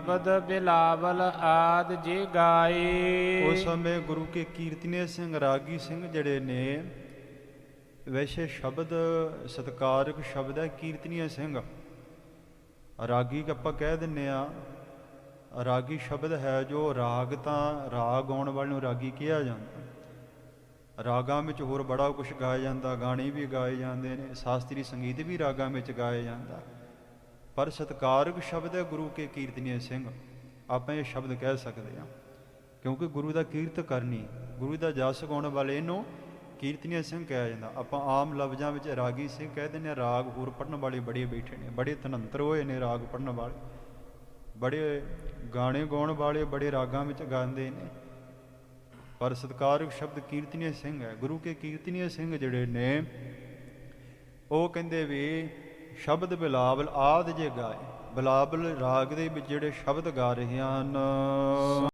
ਸ਼ਬਦ ਬਿਲਾਵਲ ਆਦ ਜੇ ਗਾਏ। ਉਸ ਸਮੇਂ ਗੁਰੂ ਕੇ ਕੀਰਤਨੀਏ ਸਿੰਘ ਰਾਗੀ ਸਿੰਘ ਜਿਹੜੇ ਨੇ, ਵੈਸੇ ਸ਼ਬਦ ਸਤਕਾਰਕ ਸ਼ਬਦ ਹੈ ਕੀਰਤਨੀਏ ਸਿੰਘ। ਰਾਗੀ ਆਪਾਂ ਕਹਿ ਦਿੰਨੇ ਆ, ਰਾਗੀ ਸ਼ਬਦ ਹੈ ਜੋ ਰਾਗ ਤਾਂ ਰਾਗ ਆਉਣ ਵਾਲੇ ਨੂੰ ਰਾਗੀ ਕਿਹਾ ਜਾਂਦਾ। ਰਾਗਾਂ ਵਿੱਚ ਹੋਰ ਬੜਾ ਕੁਝ ਗਾਇਆ ਜਾਂਦਾ, ਗਾਣੇ ਵੀ ਗਾਏ ਜਾਂਦੇ ਨੇ, ਸ਼ਾਸਤਰੀ ਸੰਗੀਤ ਵੀ ਰਾਗਾਂ ਵਿੱਚ ਗਾਇਆ ਜਾਂਦਾ। ਪਰ ਸਤਕਾਰਕ ਸ਼ਬਦ ਹੈ ਗੁਰੂ ਕੇ ਕੀਰਤਨੀਏ ਸਿੰਘ। ਆਪਾਂ ਇਹ ਸ਼ਬਦ ਕਹਿ ਸਕਦੇ ਹਾਂ। ਕਿਉਂਕਿ ਗੁਰੂ ਦਾ ਕੀਰਤ ਕਰਨੀ, ਗੁਰੂ ਦਾ ਜਸ ਗਾਉਣ ਵਾਲੇ ਇਹਨੂੰ ਕੀਰਤਨੀਏ ਸਿੰਘ ਕਿਹਾ ਜਾਂਦਾ। ਆਪਾਂ ਆਮ ਲਫ਼ਜ਼ਾਂ ਵਿੱਚ ਰਾਗੀ ਸਿੰਘ ਕਹਿ ਦਿੰਦੇ ਹਾਂ, ਰਾਗ ਹੋਰ ਪੜਨ ਵਾਲੇ ਬੜੇ ਬੈਠੇ ਨੇ, ਬੜੇ ਤਨੰਤਰ ਹੋਏ ਨੇ ਰਾਗ ਪੜਨ ਵਾਲੇ। ਬੜੇ ਗਾਣੇ ਗਾਉਣ ਵਾਲੇ ਬੜੇ ਰਾਗਾਂ ਵਿੱਚ ਗਾਉਂਦੇ ਨੇ। ਪਰ ਸਤਕਾਰਕ ਸ਼ਬਦ ਕੀਰਤਨੀਏ ਸਿੰਘ ਹੈ। ਗੁਰੂ ਕੇ ਕੀਰਤਨੀਏ ਸਿੰਘ ਜਿਹੜੇ ਨੇ, ਉਹ ਕਹਿੰਦੇ ਵੀ ਸ਼ਬਦ ਬਿਲਾਵਲ ਆਦ ਜੇ ਗਾਏ ਬਿਲਾਵਲ ਰਾਗ ਦੇ ਵਿੱਚ ਜਿਹੜੇ ਸ਼ਬਦ ਗਾ ਰਹੇ ਹਨ।